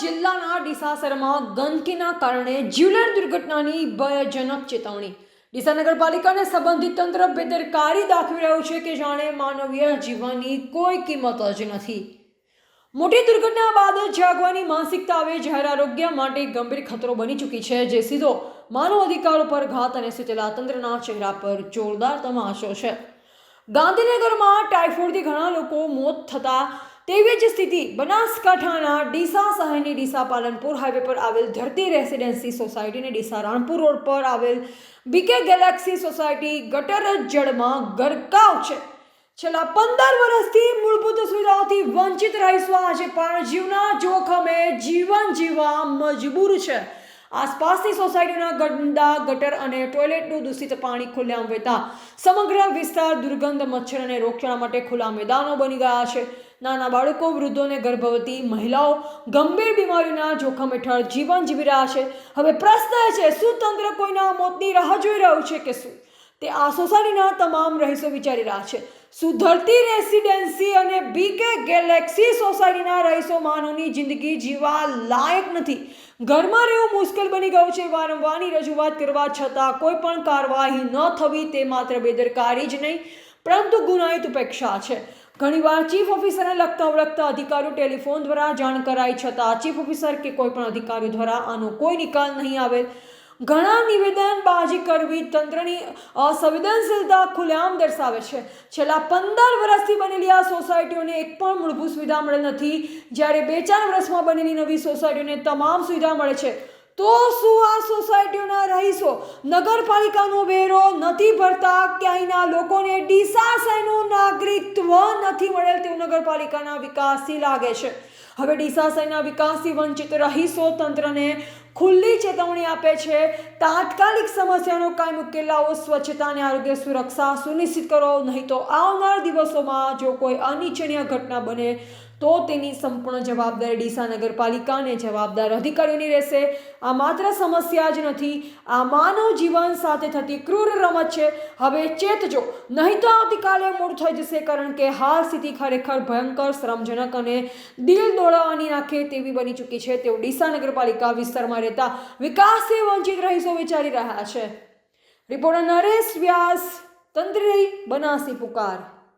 જિલ્લાના ડીસાસરમાં ગંદકીના કારણે જીવલેણ દુર્ઘટનાની ભયજનક ચેતવણી. ડીસા નગરપાલિકાને સંબંધિત તંત્ર બેદરકારી દાખવી રહ્યું છે કે જાણે માનવીય જીવનની કોઈ કિંમત જ નથી. મોટી દુર્ઘટના બાદ જાગવાની માનસિકતા હવે જાહેર આરોગ્ય માટે ગંભીર ખતરો બની ચૂકી છે, જે સીધો માનવ અધિકાર પર ઘાત અને સુતેલા તંત્રના ચહેરા પર જોરદાર તમાશો છે. ગાંધીનગરમાં ટાઇફોઇડથી ઘણા લોકો મોત થતા તેવી જ સ્થિતિ બનાસકાંઠાના ડીસા શહેરની ડીસા પાલનપુર હાઈવે પર આવેલ ધરતી રેસિડેન્સી સોસાયટી અને ડીસા રાણપુર રોડ પર આવેલ બીકે ગેલેક્સી સોસાયટી ગટર જળમાં ગરકાવ છે. છેલ્લા પંદર વર્ષથી મૂળભૂત સુવિધાઓથી વંચિત રહીશું આજે પણ જીવના જોખમે જીવન જીવવા મજબૂર છે. આસપાસની સોસાયટીના ગંદા ગટર અને ટોયલેટનું દૂષિત પાણી ખુલ્લેઆમ વહેતા સમગ્ર વિસ્તાર દુર્ગંધ મચ્છર અને રોગચાળા માટે ખુલ્લા મેદાનો બની ગયા છે. નાના બાળકો, વૃદ્ધો અને ગર્ભવતી મહિલાઓ ગંભીર બીમારીના જોખમ હેઠળ જીવન જીવી રહ્યા છે. હવે પ્રશ્ન છે, શું તંત્ર કોઈના મોતની રાહ જોઈ રહ્યું છે કે શું? તે આ સોસાયટીના તમામ રહીશો વિચારી રહ્યા છે. સુધરતી રેસિડેન્સી અને બીકે ગેલેક્સી સોસાયટીના રહીશો માનવની જિંદગી જીવા લાયક નથી. ઘરમાં રહેવું મુશ્કેલ બની ગયું છે. વારંવારની રજૂઆત કરવા છતાં કોઈ પણ કાર્યવાહી ન થવી તે માત્ર બેદરકારી જ નહીં. પરંતુ ગુનાહિત ઉપેક્ષા છે. ઘણીવાર ચીફ ઓફિસરને લગતા ઓળખતા અધિકારીઓ ટેલિફોન દ્વારા જાણ કરાઈ છતાં ચીફ ઓફિસર કે કોઈ પણ અધિકારીઓ દ્વારા આનો કોઈ નિકાલ નહીં આવેલ ઘણા નિવેદનબાજી કરવી તંત્રની અસંવેદનશીલતા ખુલ્લેઆમ દર્શાવે છે. છેલ્લા પંદર વર્ષથી બનેલી આ સોસાયટીઓને એક પણ મૂળભૂત સુવિધા મળે નથી. જ્યારે બે ચાર વર્ષમાં બનેલી નવી સોસાયટીઓને તમામ સુવિધા મળે છે. તો શું આ સોસાયટીઓના રહીશો? નગરપાલિકાનો વેરો નથી ભરતા, ક્યાંયના લોકોને ડીસા શહેરનું નાગરિકત્વ નથી મળેલ તેવું નગરપાલિકાના વિકાસથી લાગે છે. હવે ડીસા શહેરના વિકાસથી વંચિત રહીશો તંત્રને ખુલ્લી ચેતવણી આપે છે. તાત્કાલિક સમસ્યાનો કાયમ ઉકેલ લાવો, સ્વચ્છતા અને આરોગ્ય સુરક્ષા સુનિશ્ચિત કરો. નહીં તો આવનાર દિવસોમાં જો કોઈ અનિચ્છનીય ઘટના બને, તો તેની સંપૂર્ણ જવાબદારી ડીસા નગરપાલિકા અને જવાબદાર અધિકારીઓની રહેશે. આ માત્ર સમસ્યા જ નથી, આ માનવ જીવન સાથે થતી ક્રૂર રમત છે. હવે ચેતજો નહીં તો આવતીકાલે મૂળ થઈ જશે, કારણ કે હાલ સ્થિતિ ખરેખર ભયંકર, શ્રમજનક અને દિલ દોડાવવાની નાખે તેવી બની ચૂકી છે. તેવું ડીસા નગરપાલિકા વિસ્તારમાં રહેતા વિકાસથી વંચિત રહીશો વિચારી રહ્યા છે. રિપોર્ટર નરેશ વ્યાસ તંત્રી બનાસી પુકાર.